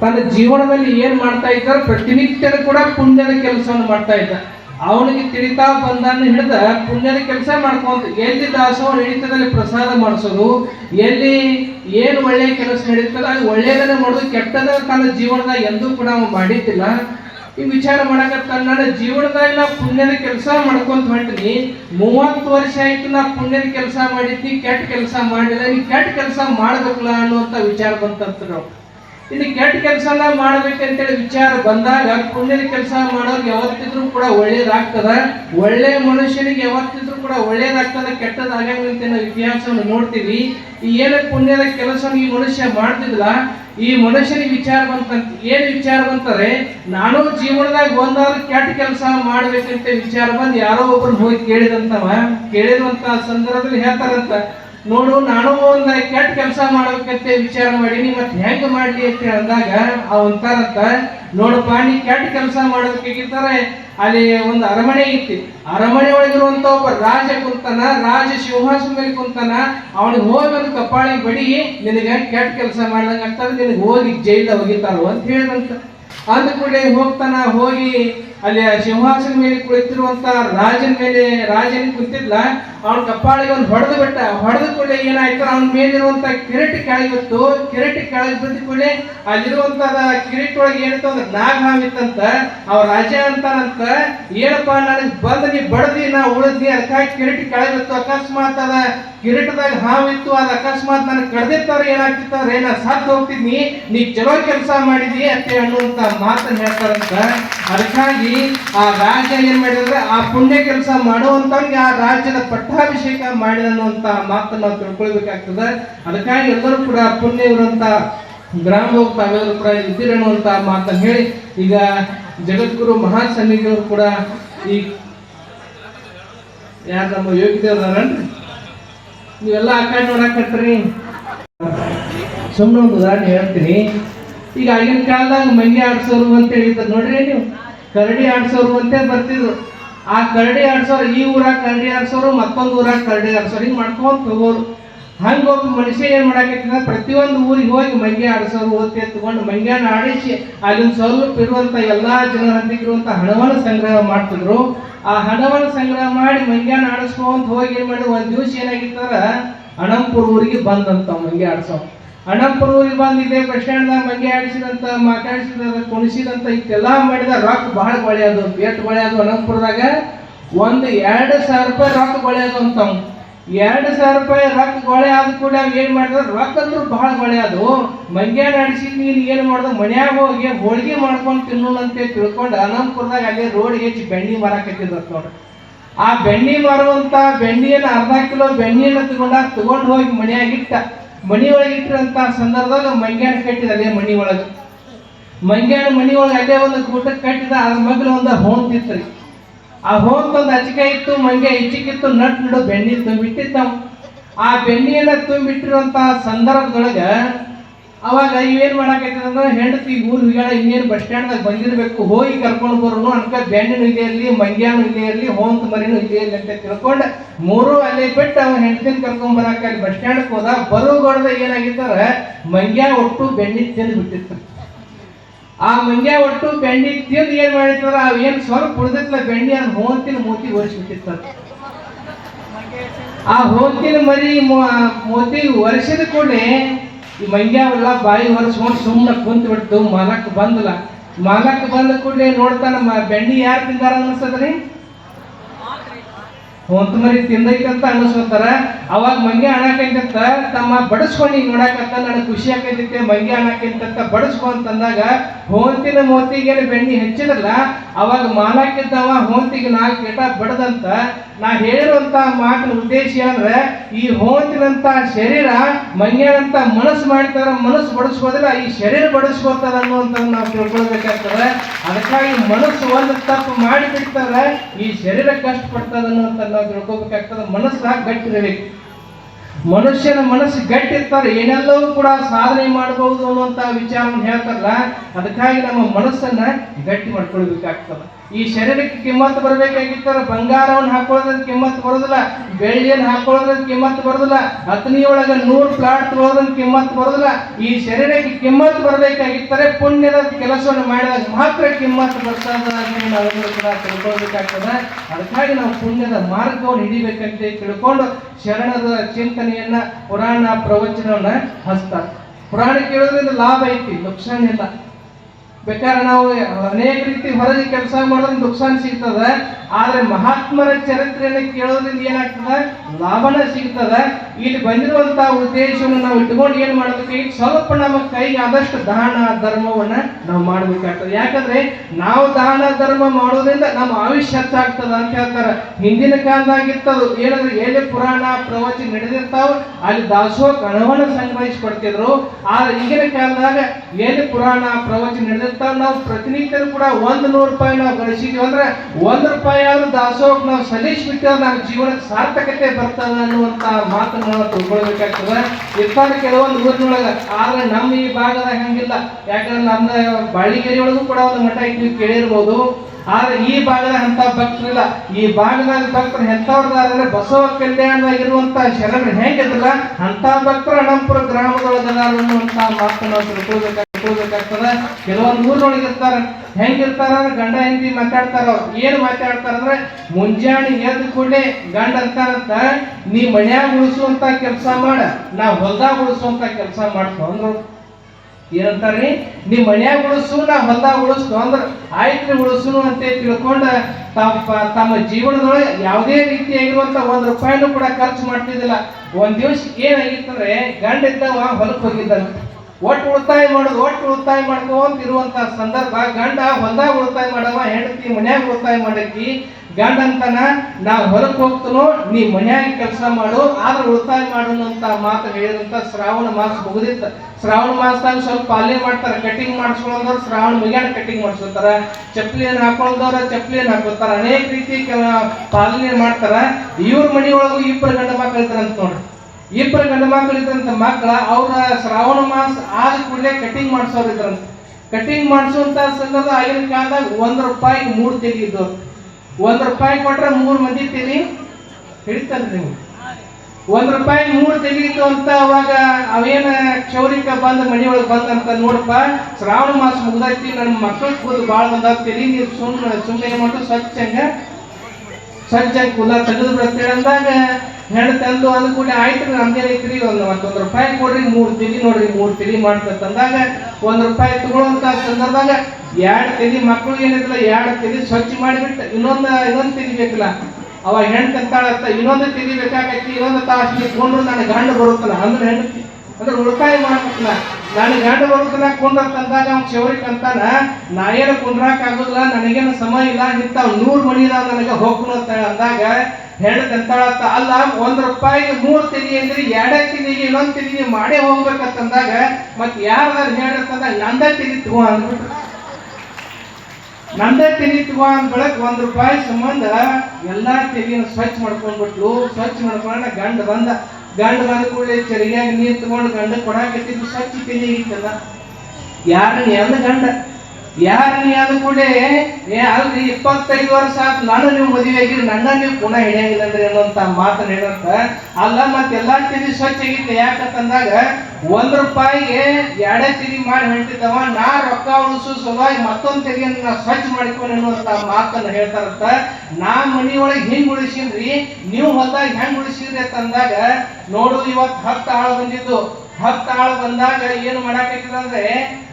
ತನ್ನ ಜೀವನದಲ್ಲಿ ಏನ್ ಮಾಡ್ತಾ ಇದ್ದಾರೆ ಪ್ರತಿನಿತ್ಯದ ಕೂಡ ಪುಣ್ಯದ ಕೆಲಸವನ್ನು ಮಾಡ್ತಾ ಇದ್ದ. ಅವನಿಗೆ ತಿಳಿತಾ ಬಂದನ್ನು ಹಿಡಿದ ಪುಣ್ಯದ ಕೆಲಸ ಮಾಡ್ಕೊಂತ ಎಲ್ಲಿ ದಾಸೋಹ ನಡೀತದಲ್ಲಿ ಪ್ರಸಾದ ಮಾಡಿಸೋದು, ಎಲ್ಲಿ ಏನು ಒಳ್ಳೆಯ ಕೆಲಸ ನಡೀತದ ಅದು ಒಳ್ಳೆಯದನ್ನ ಮಾಡೋದು ಕೆಟ್ಟದ ತನ್ನ ಜೀವನದಾಗ ಎಂದೂ ಕೂಡ ಅವನು ಮಾಡಿದ್ದಿಲ್ಲ. ಈ ವಿಚಾರ ಮಾಡಕತ್ತ ನನ್ನ ಜೀವನದಾಗ ನಾ ಪುಣ್ಯದ ಕೆಲಸ ಮಾಡ್ಕೊಂತ ಹೊಂಟಿನಿ. ಮೂವತ್ತು ವರ್ಷ ಆಯ್ತು ನಾ ಪುಣ್ಯದ ಕೆಲಸ ಮಾಡಿದ್ನಿ, ಕೆಟ್ಟ ಕೆಲಸ ಮಾಡಿಲ್ಲ ನೀ ಕೆಟ್ಟ ಕೆಲಸ ಮಾಡ್ಬೇಕಲ್ಲ ಅನ್ನುವಂಥ ವಿಚಾರ ಬಂತಂತ ನಾವು ಇನ್ನು ಕೆಟ್ಟ ಕೆಲಸನ ಮಾಡ್ಬೇಕಂತೇಳಿ ವಿಚಾರ ಬಂದಾಗ ಪುಣ್ಯದ ಕೆಲಸ ಮಾಡೋರ್ಗೆ ಯಾವತ್ತಿದ್ರು ಕೂಡ ಒಳ್ಳೇದಾಗ್ತದ. ಒಳ್ಳೆ ಮನುಷ್ಯನಿಗೆ ಯಾವತ್ತಿದ್ರು ಕೂಡ ಒಳ್ಳೇದಾಗ್ತದ ಆಗಂಗಿಲ್ಲ ನಾವು ಇತಿಹಾಸವನ್ನು ನೋಡ್ತೀವಿ. ಈ ಏನು ಪುಣ್ಯದ ಕೆಲಸ ಈ ಮನುಷ್ಯ ಮಾಡ್ತಿದ್ಲ, ಈ ಮನುಷ್ಯನಿಗೆ ವಿಚಾರ ಬಂತಂತ, ಏನು ವಿಚಾರ ಬಂತಾರೆ ನಾನು ಜೀವನದಾಗ ಒಂದಾದ್ರು ಕೆಟ್ಟ ಕೆಲಸ ಮಾಡ್ಬೇಕಂತ ವಿಚಾರ ಬಂದು ಯಾರೋ ಒಬ್ರು ಹೋಗಿ ಕೇಳಿದಂತವ ಕೇಳಿದಂತ ಸಂದರ್ಭದಲ್ಲಿ ಹೇಳ್ತಾರಂತ ನೋಡು, ನಾನು ಒಂದ್ ಕೆಟ್ಟ ಕೆಲಸ ಮಾಡ್ಬೇಕಂತ ವಿಚಾರ ಮಾಡೀನಿ ಮತ್ತೆ ಹೆಂಗ್ ಮಾಡ್ಲಿ ಅಂತ ಅಂದಾಗ ಅವಂತಾರಂತ ನೋಡಪ್ಪ, ನೀ ಕೆಟ್ಟ ಕೆಲಸ ಮಾಡ್ಬೇಕಾಗಿದ್ದಾರೆ ಅಲ್ಲಿ ಒಂದು ಅರಮನೆ ಇತ್ತು. ಅರಮನೆ ಒಳಗಿರುವಂತ ಒಬ್ಬ ರಾಜ ಕುಂತಾನ, ರಾಜ ಸಿಂಹಾಸನ ಮೇಲೆ ಕುಂತಾನ, ಅವನಿಗೆ ಹೋಗಿ ಒಂದು ಕಪಾಳಿಗೆ ಬಡಿ, ನಿನಗೆ ಕೆಟ್ಟ ಕೆಲಸ ಮಾಡ್ದಂಗ ಆಗ್ತದೆ, ನಿನಗೆ ಹೋಗಿ ಜೈಲ ಹೋಗಿತಾರೋ ಅಂತ ಹೇಳಿದಂತ. ಅಂದ ಕೂಡಲೇ ಹೋಗ್ತಾನ, ಹೋಗಿ ಅಲ್ಲಿ ಆ ಸಿಂಹಾಸನ ಮೇಲೆ ಕುಳಿತಿರುವಂತ ರಾಜನ ಮೇಲೆ, ರಾಜನ ಕುಂತಿದ್ಲ. ಅವನ ಕಪ್ಪಾಳಿಗೆ ಒಂದು ಹೊಡೆದು ಬಿಟ್ಟ, ಹೊಡೆದ ಕೂಡಲೇ ಏನಾಯ್ತು ಅವನ ಮೇಲಿರುವಂತ ಕಿರೀಟ ಕೆಳಗಿತ್ತು ಕಿರೀಟ ಕೆಳಗೆ ಬಿದ್ದ ಕೂಡಲೇ ಅಲ್ಲಿರುವಂತ ಕಿರೀಟ ಒಳಗೆ ಏನಿತ್ತು ಅಂದ್ರೆ ನಾಗ ಹಾವಿತ್ತಂತ ಅವ ರಾಜ ಅಂತಾನಂತ, ಏನಪ್ಪ, ನನಗೆ ಬಂದ ನೀ ಬಡದಿ, ನಾ ಉಳಿದ್ನಿ, ಅದಕ್ಕಾಗಿ ಕಿರೀಟ ಕೆಳಗಿತ್ತು ಅಕಸ್ಮಾತ್ ಅದ ಕಿರೀಟದಾಗ ಹಾವಿತ್ತು, ಅದ ಅಕಸ್ಮಾತ್ ನನಗೆ ಕಡ್ದಿತ್ತವ್ರ ಏನಾಗ್ತಿತ್ತಾರ ನಾ ಸತ್ತು ಹೋಗ್ತಿದ್ನಿ, ನೀ ಚಲೋ ಕೆಲಸ ಮಾಡಿದಿ ಅಂತ ಅನ್ನುವಂತ ಮಾತನ್ನ ಹೇಳ್ತಾರಂತ. ಅದಕ್ಕಾಗಿ ಆ ರಾಜ ಏನ್ ಮಾಡಿದ್ರೆ ಆ ಪುಣ್ಯ ಕೆಲಸ ಮಾಡುವಂತವ್ರಿಗೆ ಆ ರಾಜ್ಯದ ಪಟ್ಟಾಭಿಷೇಕ ಮಾಡಿದ ಅನ್ನುವಂತ ಮಾತನ್ನ ನಾವು ತಿಳ್ಕೊಳ್ಬೇಕಾಗ್ತದೆ. ಅದಕ್ಕಾಗಿ ಎಲ್ಲರೂ ಕೂಡ ಪುಣ್ಯ ಇರುವಂತ ಗ್ರಾಮ ತಾವೆಲ್ಲರೂ ಕೂಡ ಇದ್ದಿರೋಂತ ಮಾತನ್ನ ಹೇಳಿ, ಈಗ ಜಗದ್ಗುರು ಮಹಾ ಸನ್ನಿಧಿಯವರು ಕೂಡ ಈ ಯಾರು ನಮ್ಮ ಯೋಗಿದೇವ್ರನ್ರಿ ನೀವೆಲ್ಲ ಆ ಕಡೆ ನೋಡಕತ್ರಿ ಸುಮ್ಮನೆ ಒಂದು ಉದಾಹರಣೆ ಹೇಳ್ತೀನಿ. ಈಗ ಆಗಿನ ಕಾಲದಾಗ ಮಂಗಿ ಆಡ್ಸೋರು ಅಂತ ಹೇಳಿದ್ರು ನೋಡ್ರಿ ನೀವು? ಕರಡಿ ಆಡ್ಸೋರು ಅಂತ ಬರ್ತಿದ್ರು. ಆ ಕರಡಿ ಆಡ್ಸೋರು ಈ ಊರಾಗ ಕರಡಿ ಆಡ್ಸೋರು, ಮತ್ತೊಂದು ಊರಾಗ ಕರಡಿ ಆಡ್ಸೋರು. ಹಿಂಗೆ ಮಾಡ್ಕೊಂಡು ಹೋಗೋರು. ಹಂಗೆ ಒಬ್ಬ ಮನುಷ್ಯ ಏನು ಮಾಡಾಕತ್ತಿದ ಪ್ರತಿಯೊಂದು ಊರಿಗೆ ಹೋಗಿ ಮಂಗೆ ಆಡಿಸೋರು ಓದ್ತಿ ತಗೊಂಡು ಮಂಗ್ಯಾನ ಆಡಿಸಿ ಅಲ್ಲಿನ ಸ್ವಲ್ಪ ಇರುವಂತ ಎಲ್ಲಾ ಜನರ ಹಂತಿಗಿರುವಂತ ಹಣವನ್ನು ಸಂಗ್ರಹ ಮಾಡ್ತಿದ್ರು. ಆ ಹಣವನ್ನು ಸಂಗ್ರಹ ಮಾಡಿ ಮಂಗ್ಯಾನ ಆಡಿಸ್ಕೊಂತ ಹೋಗಿ ಏನು ಮಾಡಿ ಒಂದು ದಿವಸ ಏನಾಗಿತ್ತಂದ್ರೆ ಅಣಂಪುರ ಊರಿಗೆ ಬಂದಂತ ಮಂಗೆ ಆಡ್ಸೋ ಅಣಂಪುರ ಊರಿಗೆ ಬಂದಿದೆ ಬಸ್ ಮಂಗೆ ಆಡಿಸಿದಂತ ಮಾತಾಡಿಸಿದ ಕುಣಿಸಿದಂತ ಇಷ್ಟೆಲ್ಲ ಮಾಡಿದ ರೊಕ್ಕ ಬಹಳ ಬಳಿಯೋದು ಬೇಟ್ ಬಳಿಯೋದು ಅಣ್ಣಪ್ಪುರದಾಗ ಒಂದು ಎರಡು ಸಾವಿರ ರೂಪಾಯಿ ರೊಕ್ಕ ಬಳಿಯೋದು ಅಂತ ಎರಡು ಸಾವಿರ ರೂಪಾಯಿ ರೊಕ್ಕ ಗೊಳೆ ಆದ ಕೂಡ ಏನ್ ಮಾಡಿದ್ರು ರೊಕ್ಕ ಅಂದ್ರೆ ಬಹಳ ಗೊಳೆ ಅದು. ಮಂಗ್ಯಾನ ನೀನು ಏನು ಮಾಡ್ದ? ಮನ್ಯಾಗ ಹೋಗಿ ಹೋಳಿಗೆ ಮಾಡ್ಕೊಂಡು ತಿನ್ನೋಣ ಅಂತ ತಿಳ್ಕೊಂಡು ಅನಂತಪುರದಾಗ ಅಲ್ಲಿ ರೋಡ್ ಹೆಚ್ಚು ಬೆಣ್ಣಿ ಮಾರಾಕತ್ತಿದ್ರು ನೋಡ್ರಿ. ಆ ಬೆಣ್ಣಿ ಮಾರುವಂತ ಬೆಣ್ಣಿಯನ್ನ ಅರ್ಧ ಕಿಲೋ ಬೆಣ್ಣಿಯನ್ನ ತಗೊಂಡ ತಗೊಂಡು ಹೋಗಿ ಮನ್ಯಾಗ ಇಟ್ಟ ಮನಿ ಒಳಗೆ ಇಟ್ಟಿರಂತ ಸಂದರ್ಭದಾಗ ಮಂಗ್ಯಾನ ಕಟ್ಟಿದ ಅಲ್ಲೇ ಮನಿ ಒಳಗೆ ಮಂಗ್ಯಾಣ ಮನಿ ಒಳಗೆ ಅಲ್ಲೇ ಒಂದು ಗುಡ್ಡಕ್ಕೆ ಕಟ್ಟಿದ, ಅದ್ರ ಮಗ್ಲ ಒಂದು ಹೋನ್ ತಿತ್ರಿ ಆ ಹೋಂತ ಒಂದು ಅಚಿಕೆ ಇತ್ತು ಮಂಗೆ ಇಚ್ಚಿಕಿತ್ತು ನಟ್ ನಡು ಬೆಣ್ಣಿ ತುಂಬಿಟ್ಟಿತ್ತ ಆ ಬೆಣ್ಣಿಯನ್ನ ತುಂಬಿಟ್ಟಿರುವಂತಹ ಸಂದರ್ಭದೊಳಗ ಅವಾಗ ಇವೇನ್ ಮಾಡಾಕೈತದ ಅಂದ್ರೆ ಹೆಂಡತಿ ಊರ್ ಹುಯ್ಯಾಳ ಇನ್ನೇನು ಬಸ್ ಸ್ಟ್ಯಾಂಡ್ದಾಗ ಬಂದಿರ್ಬೇಕು, ಹೋಗಿ ಕರ್ಕೊಂಡು ಬರೋನು ಅನ್ಕ ಬೆಣ್ಣು ಇದೆ ಇರಲಿ, ಮಂಗ್ಯಾನು ಇಲ್ಲೇ ಇರಲಿ, ಹೋಂತ ಮರಿನು ಇಲ್ಲೇ ಇರಲಿ ಅಂತ ತಿಳ್ಕೊಂಡು ಮೂರು ಅಲ್ಲೇ ಬಿಟ್ಟು ಅವ ಹೆಂಡತಿನ ಕರ್ಕೊಂಡ್ ಬರಾಕ ಬಸ್ ಸ್ಟ್ಯಾಂಡ್ ಹೋದ. ಬರೋಗೊಡ್ದ ಏನಾಗಿತ್ತಾರ ಮಂಗ್ಯ ಒಟ್ಟು ಬೆಣ್ಣಿ ತಿಂದು ಬಿಟ್ಟಿತ್ತು. ಆ ಮಂಗ್ಯ ಒಟ್ಟು ಬೆಣ್ಣಿ ತಿಂದು ಏನ್ ಮಾಡಿರ್ತಾರ ಅವ್ ಏನ್ ಸ್ವಲ್ಪ ಉಳಿದಿತ್ತಲ್ಲ ಬೆಣ್ಣಿ ಅದ್ ಹೋಂತಿನ ಮೂತಿ ಓಡಿಸ್ಬಿಟ್ಟಿತ್ತ ಆ ಹೋಂತಿನ ಮರಿ ಮೋತಿ ವರ್ಷದ ಕೂಡಲೇ ಈ ಮಂಗ್ಯಾವೆಲ್ಲ ಬಾಯಿ ಹೊರಸ್ಕೊಂಡು ಸುಮ್ಮನೆ ಕುಂತ ಬಿಟ್ಟು ಮಾಲಕ್ ಬಂದಲ್ಲ ಮಾಲಕ್ ಬಂದ ಕೂಡಲೇ ನೋಡ್ತಾನ ಬೆಣ್ಣಿ ಯಾರು ತಿಂದಾರ ಅನ್ಸದ್ರಿ ಹೊಂತ ಮರಿ ತಿಂದೈತಂತ ಅನಿಸ್ಕೊತಾರ ಅವಾಗ ಮಂಗೆ ಅಣಕೈತಂತ, ತಮ್ಮ ಬಡಿಸ್ಕೊಂಡು ಈಗ ನೋಡಕತ್ತ ನನಗೆ ಖುಷಿ ಆಕೈತೈತೆ ಮಂಗೆ ಹಣಕ್ಕಿಂತ ಬಡಿಸ್ಕೊ ಅಂತಂದಾಗ ಹೋಂತಿನ ಮೋತಿಗೆ ಬೆಣ್ಣಿ ಹೆಚ್ಚಿದಲ್ಲ ಅವಾಗ ಮಾಲಾಕಿದ್ದವ ಹೋಂತಿಗೆ ನಾಲ್ಕು ಗಿಟ ಬಡದಂತ ನಾ ಹೇಳಿರುವಂತ ಮಾತಿನ ಉದ್ದೇಶ ಅಂದ್ರೆ ಈ ಹೋಂತಿನಂತ ಶರೀರ ಮಂಗ್ಯಾನಂತ ಮನಸ್ಸು ಮಾಡ್ತಾರ ಮನಸ್ಸು ಬಡಿಸ್ಕೋದಿಲ್ಲ, ಈ ಶರೀರ ಬಡಿಸ್ಕೋತಾರ ಅನ್ನುವಂತ ನಾವು ತಿಳ್ಕೊಳ್ಬೇಕಾಗ್ತದೆ. ಅದಕ್ಕಾಗಿ ಮನಸ್ಸು ಒಂದು ತಪ್ಪು ಮಾಡಿ ಬಿಡ್ತಾರೆ ಈ ಶರೀರ ಕಷ್ಟ ಪಡ್ತದ ಅನ್ನುವಂತ ನಾವು ತಿಳ್ಕೊಬೇಕಾಗ್ತದೆ ಮನಸ್ಸು ಗಟ್ಟಿರಬೇಕು ಮನುಷ್ಯನ ಮನಸ್ಸು ಗಟ್ಟಿ ಇರ್ತಾರೆ. ಏನೆಲ್ಲವೂ ಕೂಡ ಸಾಧನೆ ಮಾಡಬಹುದು ಅನ್ನುವಂತ ವಿಚಾರವನ್ನು ಹೇಳ್ತಾರಲ್ಲ, ಅದಕ್ಕಾಗಿ ನಮ್ಮ ಮನಸ್ಸನ್ನ ಗಟ್ಟಿ ಮಾಡ್ಕೊಳ್ಬೇಕಾಗ್ತದೆ. ಈ ಶರೀರಕ್ಕೆ ಕಿಮ್ಮತ್ತು ಬರಬೇಕಾಗಿತ್ತರ ಬಂಗಾರವನ್ನು ಹಾಕೊಳ್ಳೋದ್ರಿಂದ ಕಿಮ್ಮತ್ತು ಬರೋದಿಲ್ಲ, ಬೆಳ್ಳಿಯನ್ನು ಹಾಕೊಳ್ಳೋದ್ರಿಂದ ಕಿಮ್ಮತ್ತು ಬರೋದಿಲ್ಲ ಒಳಗೆ ನೂರು ಪ್ಲಾಟ್ ತಗೊಳ್ಳೋದ್ರಿಂದ ಕಿಮ್ಮತ್ತು ಬರೋದಿಲ್ಲ, ಈ ಶರೀರಕ್ಕೆ ಕಿಮ್ಮತ್ತು ಬರಬೇಕಾಗಿತ್ತಾರೆ ಪುಣ್ಯದ ಕೆಲಸವನ್ನು ಮಾಡಿದಾಗ ಮಾತ್ರ ಕಿಮ್ಮತ್ತು ಬರ್ತದ ನಾವು ತಿಳ್ಕೊಳ್ಬೇಕಾಗ್ತದೆ. ಅದಕ್ಕಾಗಿ ನಾವು ಪುಣ್ಯದ ಮಾರ್ಗವನ್ನು ಹಿಡಿಬೇಕಂತ ತಿಳ್ಕೊಂಡು ಶರಣದ ಚಿಂತನೆಯನ್ನ ಪುರಾಣ ಪ್ರವಚನವನ್ನ ಹಚ್ತಾರೆ ಪುರಾಣ ಕೇಳೋದ್ರಿಂದ ಲಾಭ ಐತಿ ನುಕ್ಸಾನ್ ಇಲ್ಲ ಬೇಕಾದ್ರೆ ನಾವು ಅನೇಕ ರೀತಿ ಹೊರಗೆ ಕೆಲಸ ಮಾಡೋದ್ರಿಂದ ನುಕ್ಸಾನ್ ಸಿಗ್ತದೆ. ಆದ್ರೆ ಮಹಾತ್ಮರ ಚರಿತ್ರೆಯನ್ನು ಕೇಳೋದ್ರಿಂದ ಏನಾಗ್ತದೆ? ಲಾಭನ ಸಿಗ್ತದೆ. ಇಲ್ಲಿ ಬಂದಿರುವಂತಹ ಉದ್ದೇಶವನ್ನು ನಾವು ಇಟ್ಕೊಂಡು ಏನ್ ಮಾಡ್ಬೇಕು? ಈಗ ಸ್ವಲ್ಪ ನಮ್ಮ ಕೈಗೆ ಆದಷ್ಟು ದಾನ ಧರ್ಮವನ್ನ ನಾವು ಮಾಡ್ಬೇಕಾಗ್ತದೆ. ಯಾಕಂದ್ರೆ ನಾವು ದಾನ ಧರ್ಮ ಮಾಡೋದ್ರಿಂದ ನಮ್ಮ ಆಯುಷ್ಯ ಹೆಚ್ಚಾಗ್ತದ ಅಂತ ಹೇಳ್ತಾರೆ. ಹಿಂದಿನ ಕಾಲದಾಗಿತ್ತದು ಏನಂದ್ರೆ ಎಲ್ಲಿ ಪುರಾಣ, ಪ್ರವಚನ ನಡೆದಿರ್ತಾವ ಅಲ್ಲಿ ದಾಸೋಹ ಕಣವನ್ನು ಸಂಗ್ರಹಿಸಿ ಕೊಡ್ತಿದ್ರು ಆದ್ರೆ ಈಗಿನ ಕಾಲದಾಗ ಏನು ಪುರಾಣ, ಪ್ರವಚನ ನಡೆದಿರ್ತಾವ ನಾವು ಪ್ರತಿನಿತ್ಯ ಕೂಡ ಒಂದ್ ನೂರು ರೂಪಾಯಿ ನಾವು ಗಳಿಸಿದ್ವಿ. ಅಂದ್ರೆ ಒಂದ್ ರೂಪಾಯಿ ಆದ್ರೂ ದಾಸೋಹ ನಾವು ಸಲ್ಲಿಸ್ಬಿಟ್ಟು ನಮ್ಮ ಜೀವನಕ್ಕೆ ಸಾರ್ಥಕತೆ ಬರ್ತದ ಅನ್ನುವಂತ ಮಾತನ್ನ ನಾವು ತಿಳ್ಕೊಳ್ಬೇಕಾಗ್ತದೆ. ಇರ್ತಾರೆ ಕೆಲವೊಂದು ಊರಿನೊಳಗ, ಆದ್ರೆ ನಮ್ಮ ಈ ಭಾಗದಾಗ ಹಂಗಿಲ್ಲ. ಯಾಕಂದ್ರೆ ನಮ್ಮ ಬಾಳಿಗೆರೆ ಒಳಗೂ ಕೂಡ ಒಂದು ಮಠ ಇತ್ತು ಕೇಳಿರ್ಬೋದು. ಆದ್ರೆ ಈ ಭಾಗದ ಅಂತ ಭಕ್ತರಿಲ್ಲ ಈ ಭಾಗದಾಗ ಭಕ್ತರು ಎಂತವ್ರದಾದ್ರೆ ಬಸವ ಕಲ್ಯಾಣದಾಗಿರುವಂತ ಶರಣರು ಹೆಂಗಿದ್ರಲ್ಲ ಅಂತ ಭಕ್ತರು ಅಣಂಪುರ ಗ್ರಾಮದೊಳಗದಾರ ಅನ್ನುವಂತ ಮಾತನ್ನ ತಿಳ್ಕೊಳ್ಬೇಕಾಗ್ತದೆ ಕೆಲವೊಂದು ಊರೊಳಗೆ ಇರ್ತಾರ. ಹೆಂಗಿರ್ತಾರ? ಗಂಡ ಹೆಂಡತಿ ಮಾತಾಡ್ತಾರ. ಏನು ಏನ್ ಮಾತಾಡ್ತಾರ ಅಂದ್ರೆ, ಮುಂಜಾನೆ ಎದ್ದ ಕೂಡಲೇ ಗಂಡ ಅಂತಾರಂತ ನೀ ಮನ್ಯಾಗ ಉಳಿಸುವಂತ ಕೆಲಸ ಮಾಡ, ನಾ ಹೊಲ್ದಾಗ ಉಳಿಸುವಂತ ಕೆಲಸ ಮಾಡ್ತು ಅಂದ್ರು. ಏನಂತಾರ್ರಿ? ನೀ ಮನ್ಯಾಗ ಉಳಿಸು, ನಾ ಹೊಲ್ದಾಗ ಉಳಿಸ್ತು ಅಂದ್ರ. ಆಯ್ತು ಉಳಿಸು ಅಂತ ತಿಳ್ಕೊಂಡ ತಮ್ಮ ತಮ್ಮ ಜೀವನದೊಳಗೆ ಯಾವುದೇ ರೀತಿಯಾಗಿರುವಂತ ಒಂದ್ ರೂಪಾಯಿನೂ ಕೂಡ ಖರ್ಚು ಮಾಡ್ತಿದ್ದಿಲ್ಲ. ಒಂದ್ ದಿವಸ ಏನಾಗಿತ್ತಂದ್ರೆ, ಗಂಡ ಇದ್ದವ ಹೊಲಕ್ಕೆ ಹೋಗಿದ್ದಾನೆ. ಒಟ್ಟು ಉಳಿತಾಯ ಮಾಡೋದು, ಒಟ್ಟು ಉಳಿತಾಯ ಮಾಡ್ಕೊಂತ ಇರುವಂತ ಸಂದರ್ಭ, ಗಂಡ ಹೊಲ್ದಾಗ ಉಳಿತಾಯ ಮಾಡವ, ಹೆಂಡತಿ ಮನ್ಯಾಗ ಉಳಿತಾಯ ಮಾಡಕ್ಕಿ ಗಂಡ ಅಂತನ ನಾ ಹೊರಗೆ ಹೋಗ್ತನೋ, ನೀ ಮನ್ಯಾಗ ಕೆಲಸ ಮಾಡು, ಆದ್ರೆ ಉಳಿತಾಯ ಮಾಡು ಅಂತ ಮಾತು ಹೇಳಿದಂತ ಶ್ರಾವಣ ಮಾಸ ಮುಗಿದಿತ್ತ. ಶ್ರಾವಣ ಮಾಸದಾಗ ಸ್ವಲ್ಪ ಪಾಲನೆ ಮಾಡ್ತಾರೆ ಕಟಿಂಗ್ ಮಾಡಿಸ್ಕೊಳ್ಳೋದವ್ರು ಶ್ರಾವಣ ಮುಗಿಯಾಣ ಕಟಿಂಗ್ ಮಾಡಿಸ್ಕೊತಾರ, ಚಪ್ಪಲಿಯನ್ನು ಹಾಕೊಳ್ಳೋದವ್ರ ಚಪ್ಪಲಿಯನ್ನು ಹಾಕೋತಾರ, ಅನೇಕ ರೀತಿ ಕೆಲ ಪಾಲನೆ ಮಾಡ್ತಾರ. ಇವ್ರ ಮನೆಯೊಳಗೂ ಇಬ್ಬರು ಗಂಡ ಮಕ್ಕಳು ಅಂತ ನೋಡ್ರಿ. ಇಬ್ಬರು ಗಂಡ ಮಕ್ಕಳು ಇದ್ದಂತ ಮಕ್ಕಳ ಅವರ ಶ್ರಾವಣ ಮಾಸ ಆದ ಕೂಡಲೇ ಕಟಿಂಗ್ ಮಾಡಿಸೋರು ಇದ್ರಂತ. ಕಟಿಂಗ್ ಮಾಡಿಸುವಂತ ಸಂದರ್ಭ ಆಗಿನ ಕಾಲದಾಗ ಒಂದ್ ರೂಪಾಯಿಗೆ ಮೂರು ತೆಗಿದ್ದು ಒಂದ್ ರೂಪಾಯಿ ಕೊಟ್ರೆ ಮೂರು ಮಂದಿ ತೆಲಿ ಹಿಡಿತಾರೆ ನೀವು ಒಂದ್ ರೂಪಾಯಿ ಮೂರು ತೆಗೀತು ಅಂತ ಅವಾಗ ಅವೇನ ಕ್ಷೌರಿಕ ಬಂದ ಮನೆಯೊಳಗೆ ಬಂದಂತ ನೋಡಪ್ಪ, ಶ್ರಾವಣ ಮಾಸ ಮುಗ್ದೈತಿ ನನ್ನ ಮಕ್ಕಳು ಕೂದಲು ಭಾಳ ತೆಲಿ ನೀವು ಸುಮ್ಮನೆ ಸುಮ್ಮನೆ ಏನು ಮಾಡ್ತು? ಸ್ವಚ್ಛಂಗ ಸ್ವಚ್ಛ ಕುಲ ತೆಗೆದು ಬಿಡುತ್ತೆ ಅಂದಾಗ ಹೆಣ್ಣು ತಂದು ಅಂದ ಕೂಡ ಆಯ್ತು ನಮ್ದೇನ್ ಐತ್ರಿ ಒಂದು ಮತ್ತೊಂದು ರೂಪಾಯಿ ಕೊಡ್ರಿ, ಮೂರು ತಿಳಿ ನೋಡ್ರಿ, ಮೂರು ತಿಳಿ ಮಾಡ್ತಂದಾಗ ಅಂದಾಗ ಒಂದ್ ರೂಪಾಯಿ ತಗೊಳ್ಳುವಂತ ಸಂದರ್ಭದಾಗ ಎರಡು ತಿಳಿ ಮಕ್ಕಳು ಏನಿದ್ರಲ್ಲ ಎರಡು ತಿಳಿ ಸ್ವಚ್ಛ ಮಾಡಿಬಿಟ್ಟು, ಇನ್ನೊಂದು ಇನ್ನೊಂದು ತಿಳಿ ಬೇಕಲ್ಲ. ಅವ ಹೆಣ್ಣು ತಂತಾಳತ್ತ ಇನ್ನೊಂದು ತಿಳಿ ಬೇಕಾಗೈತಿ, ಇನ್ನೊಂದು ತಾಸು ನಿಂತ್ಕೊಂಡ್ರು ನನಗೆ ಗಂಡ ಬರುತ್ತಲ್ಲ, ಅಂದ್ರೆ ಹೆಣ್ಣು ಅಂದ್ರೆ ಉಳಿತಾಯ ಮಾಡ್ಬೇಕಲ್ಲ ನಾನು ಗಂಡ ಬರುತ್ತಲ್ಲ ಕುಂಡ್ರ ತಂದಾಗ ಅವ್ನು ಚೌರಿಕ್ ಅಂತಾನ ನಾ ಏನು ಕುಂಡ್ರಾಕ್ ಆಗುದಿಲ್ಲ, ನನಗೇನು ಸಮಯ ಇಲ್ಲ ಇಂಥವ್ ನೂರು ಮಣಿ ನನಗೆ ಹೋಗ್ನು ಅಂತ ಅಂದಾಗ ಹೆಣ್ಣು ಅಲ್ಲ, ಒಂದ್ ರೂಪಾಯಿಗೆ ಮೂರು ತಿನಿ ಅಂದ್ರೆ ಎರಡೇ ತಿಳಿಗೆ ಇನ್ನೊಂದ್ ತಿನಿ ಮಾಡೇ ಹೋಗ್ಬೇಕಂತಂದಾಗ, ಮತ್ ಯಾರ್ದಾರ ಹೇಳಿರ್ತಂದಾಗ ನಂದ ತಿಳಿ ತಗೋ ಅಂದ್ಬಿಟ್ರು. ನಂದೇ ತೆಲಿ ತಗೋ ಅಂದ್ ಒಂದ್ ರೂಪಾಯಿ ಸಂಬಂಧ ಎಲ್ಲಾ ತೆಲಿನ ಸ್ವಚ್ಛ ಮಾಡ್ಕೊಂಡ್ಬಿಟ್ಲು, ಸ್ವಚ್ಛ ಮಾಡ್ಕೊಂಡ ಗಂಡ ಬಂದ ಗಂಡ ಬಂದ ಕೂಡಲೇ ಚರಿಗ್ಯಾಗ ನೀರು ತಗೊಂಡು ಗಂಡ ಕೊಡಾಕತ್ತಿದ್ದು ಸ್ವಚ್ಛ ತೆಲಿ ಐತಲ್ಲ? ಯಾರ ನೀ ಅಂದ ಗಂಡ? ಯಾರ ನೀ ಅಂದ್ಕೊಂಡೆ ಏ, ಅಲ್ರಿ, ಇಪ್ಪತ್ತೈದು ವರ್ಷ ಆತ್, ನಾನು ನೀವು ಮದುವೆ ಆಗಿರಿ ನನ್ನ ನೀವು ಪುನಃ ಹಿಡಿಯಂಗಿಲ್ಲ ಅಂದ್ರೆ ಅನ್ನೋಂತ ಮಾತನ್ನ ಹೇಳಂತ ಅಲ್ಲ, ಮತ್ತೆ ಎಲ್ಲಾ ತೆಲಿ ಸ್ವಚ್ಛ ಆಗಿತ್ತು ಯಾಕಂತಂದಾಗ ಒಂದ್ ರೂಪಾಯಿಗೆ ಎರಡೇ ತಿರಿ ಮಾಡಿ ಹೊಂಟಿದ್ದವ, ನಾ ರೊಕ್ಕ ಉಳಿಸು ಸಲುವಾಗಿ ಮತ್ತೊಂದು ತೆಲಿಯನ್ನು ನಾ ಸ್ವಚ್ಛ ಮಾಡ್ಕೊಂಡು ಅನ್ನುವಂತ ಮಾತನ್ನ ಹೇಳ್ತಾರಂತ ನಾ ಮನಿಯೊಳಗೆ ಹಿಂಗ್ ಉಳಿಸಿನ್ರಿ, ನೀವು ಹೊಲ್ದಾಗ ಹೆಂಗ್ ಉಳಿಸಿದ್ರಿ ಅಂತಂದಾಗ ನೋಡು, ಇವತ್ತು ಹತ್ತು ಆಳು ಬಂದಿದ್ದು. ಹತ್ತು ಆಳು ಬಂದಾಗ ಏನು ಮಾಡಾಕತ್ತಿದ್ರು ಅಂದ್ರೆ,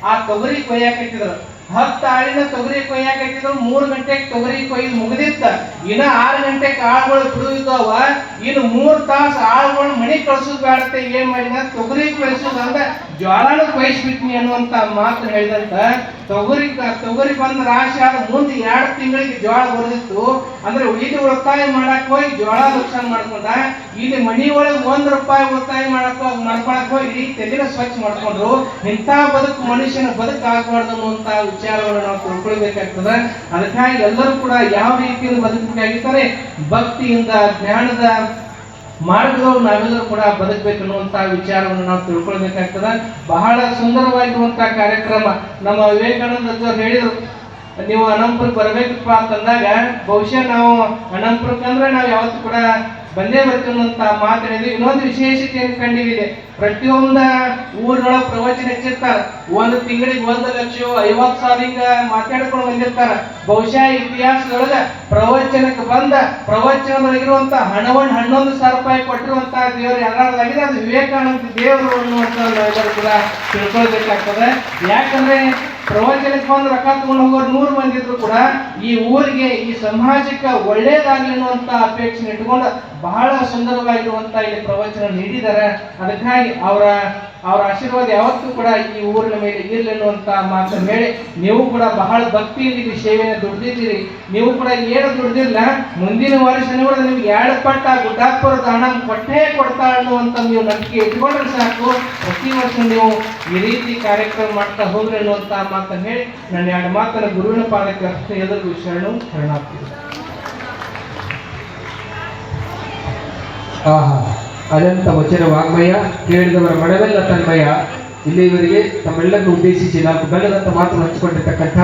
ಆ ತೊಗರಿ ಕೊಯ್ಯಾಕತ್ತಿದ್ರು. ಹತ್ತು ಆಳಿನ ತೊಗರಿ ಕೊಯ್ಯಾಕತ್ತಿದ್ರು ಮೂರು ಗಂಟೆಗೆ ತೊಗರಿ ಕೊಯ್ದು ಮುಗಿದಿತ್ತ. ಇನ್ನ ಆರು ಗಂಟೆಗೆ ಆಳುಗಳು ಬಿಡುವಿದ್ದವ. ಇನ್ನು ಮೂರ್ ತಾಸು ಆಳುಗಳು ಮಣಿ ಕಳ್ಸೋದು ಬೇಡತ್ತೆ ಏನ್ ಮಾಡಿದ? ತೊಗರಿ ಕೊಯ್ಸೋದು ಜ್ವಾಳಾನು ಜ್ವಾಳನು ಕೊಯ್ಸ್ಬಿಟ್ನಿ ಅನ್ನುವಂತ ಮಾತು ಹೇಳಿದಂತ ತೊಗರಿ ತೊಗರಿ ಬಂದ ರಾಶಿ ಆದ ಮುಂದೆ ಎರಡು ತಿಂಗಳಿಗೆ ಜ್ವಾಳ ಬರೆದಿತ್ತು. ಅಂದ್ರೆ ಇದು ಉಳಿತಾಯ ಮಾಡಕ್ ಹೋಗಿ ಜ್ವಾಳ ನುಕ್ಸಾನ್ ಮಾಡ್ಕೊಂಡ. ಇಲ್ಲಿ ಮನಿ ಒಳಗೆ ಒಂದ್ ರೂಪಾಯಿ ಉಳಿತಾಯ ಮಾಡಕ್ ಹೋಗಿ ಮಾಡ್ಕೊಳಕ್ ಹೋಗಿ ತೆಲಿನ ಸ್ವಚ್ಛ ಮಾಡ್ಕೊಂಡ್ರು. ಇಂಥ ಬದುಕು ಮನುಷ್ಯನ ಬದುಕು ಆಗ್ಬಾರ್ದು ಅನ್ನುವಂತ ವಿಚಾರವನ್ನು ನಾವು ತಿಳ್ಕೊಳ್ಬೇಕಾಗ್ತದ. ಅದಕ್ಕಾಗಿ ಎಲ್ಲರೂ ಕೂಡ ಯಾವ ರೀತಿಯಲ್ಲಿ ಬದುಕಬೇಕಾಗಿದ್ದಾರೆ ಭಕ್ತಿಯಿಂದ, ಜ್ಞಾನದ ಮಾರ್ಗದವ್ರು ನಾವೆಲ್ಲರೂ ಕೂಡ ಬದುಕಬೇಕು ಅನ್ನುವಂತಹ ವಿಚಾರವನ್ನು ನಾವು ತಿಳ್ಕೊಳ್ಬೇಕಾಗ್ತದ. ಬಹಳ ಸುಂದರವಾಗಿರುವಂತಹ ಕಾರ್ಯಕ್ರಮ. ನಮ್ಮ ವಿವೇಕಾನಂದ ಹೇಳಿದರು, ನೀವು ಅನಂಪುರಕ್ಕೆ ಬರಬೇಕಪ್ಪ ಅಂತಂದಾಗ, ಬಹುಶಃ ನಾವು ಅನಂಪುರಕ್ಕೆ ಅಂದ್ರೆ ನಾವು ಯಾವತ್ತೂ ಕೂಡ ಬಂದೇ ಬರ್ತೀವಿ ಅನ್ನೋಂಥ ಮಾತು ಹೇಳಿದ್ವಿ ಇನ್ನೊಂದು ವಿಶೇಷತೆ ಏನು ಕಂಡಿದೆ. ಪ್ರತಿಯೊಂದ ಊರೊಳಗೆ ಪ್ರವಚನ ಹೆಚ್ಚಿರ್ತಾರ. ಒಂದು ತಿಂಗಳಿಗೆ ಒಂದು ಲಕ್ಷ ಐವತ್ತು ಸಾವಿರ ಮಾತಾಡ್ಕೊಂಡು ಬಂದಿರ್ತಾರ. ಬಹುಶಃ ಇತಿಹಾಸದೊಳಗ ಪ್ರವಚನಕ್ಕೆ ಬಂದ ಪ್ರವಚನದೊಳಗಿರುವಂತ ಹಣವನ್ನು ಹನ್ನೊಂದು ಸಾವಿರ ರೂಪಾಯಿ ಕೊಟ್ಟಿರುವಂತ ದೇವರು ಯಾರಾಗಿದೆ ಅದು ವಿವೇಕಾನಂದ ದೇವರು ನಾವೆಲ್ಲರೂ ಕೂಡ ತಿಳ್ಕೊಳ್ಬೇಕಾಗ್ತದೆ. ಯಾಕಂದ್ರೆ ಪ್ರವಚನಕ್ಕೆ ಬಂದು ರೊಕ್ಕ ತಗೊಂಡು ಹೋಗೋರು ನೂರು ಮಂದಿ ಕೂಡ ಈ ಊರಿಗೆ ಈ ಸಮಾಜಕ್ಕೆ ಒಳ್ಳೇದಾಗಲಿ ಅನ್ನುವಂತ ಅಪೇಕ್ಷೆ ಇಟ್ಕೊಂಡು ಬಹಳ ಸುಂದರವಾಗಿರುವಂತ ಇಲ್ಲಿ ಪ್ರವಚನ ನೀಡಿದ್ದಾರೆ. ಅದಕ್ಕಾಗಿ ಅವರ ಅವರ ಆಶೀರ್ವಾದ ಯಾವತ್ತೂ ಕೂಡ ಈ ಊರಿನ ಮೇಲೆ ಇರಲಿ ಅನ್ನುವಂತ ಮಾತನ್ನು ಹೇಳಿ, ನೀವು ಕೂಡ ಬಹಳ ಭಕ್ತಿಯಿಂದ ಸೇವೆಯನ್ನು ದುಡ್ದಿದ್ದೀರಿ. ನೀವು ಕೂಡ ಏನು ದುಡ್ದಿಲ್ಲ, ಮುಂದಿನ ವರ್ಷ ಕೂಡ ನಿಮ್ಗೆ ಎರಡು ಪಟ್ಟ ಗುಡ್ಡಾಪುರದ ಹಣ ಕೊಟ್ಟೇ ಕೊಡ್ತಾ ಅನ್ನುವಂತ ನೀವು ನಂಬಿಕೆ ಇಟ್ಕೊಂಡ್ರೆ ಸಾಕು. ಪ್ರತಿ ವರ್ಷ ನೀವು ಈ ರೀತಿ ಕಾರ್ಯಕ್ರಮ ಮಾಡ್ತಾ ಹೋಗ್ರಿ ಅನ್ನುವಂತ ಮಾತನ್ನು ಹೇಳಿ, ನನ್ನ ಎರಡು ಮಾತನ್ನು ಗುರುವಿನ ಪಾದಕ್ಕೆ ಅಷ್ಟು ಎದುರು ಶರಣು ಶರಣಾರ್ಥಿ ಆಹಾ, ಅನಂತ ವಚನ ವಾಗ್ಮಯ, ಕೇಳಿದವರ ಮನವೆಲ್ಲ ತನ್ಮಯ. ಇಲ್ಲಿಯವರಿಗೆ ತಮ್ಮೆಲ್ಲರನ್ನು ಉದ್ದೇಶಿಸಿ ನಾಲ್ಕು ಬೆಲ್ಲದಂತ ಮಾತು ಹಂಚಿಕೊಂಡಿರ್ತಕ್ಕಂಥ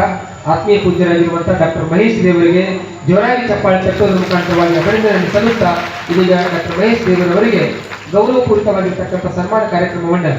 ಆತ್ಮೀಯ ಪೂಜ್ಯರಾಗಿರುವಂಥ ಡಾಕ್ಟರ್ ಮಹೇಶ್ ದೇವರಿಗೆ ಜೋರಾಗಿ ಚಪ್ಪಾಳೆ ತಟ್ಟುವುದರ ಮುಖಾಂತರವಾಗಿ ಅಭಿನಂದನೆ ಸಲ್ಲುತ್ತಾ ಇದೀಗ ಡಾಕ್ಟರ್ ಮಹೇಶ್ ದೇವರವರಿಗೆ ಗೌರವಪೂರಿತವಾಗಿರ್ತಕ್ಕಂಥ ಸನ್ಮಾನ ಕಾರ್ಯಕ್ರಮವನ್ನು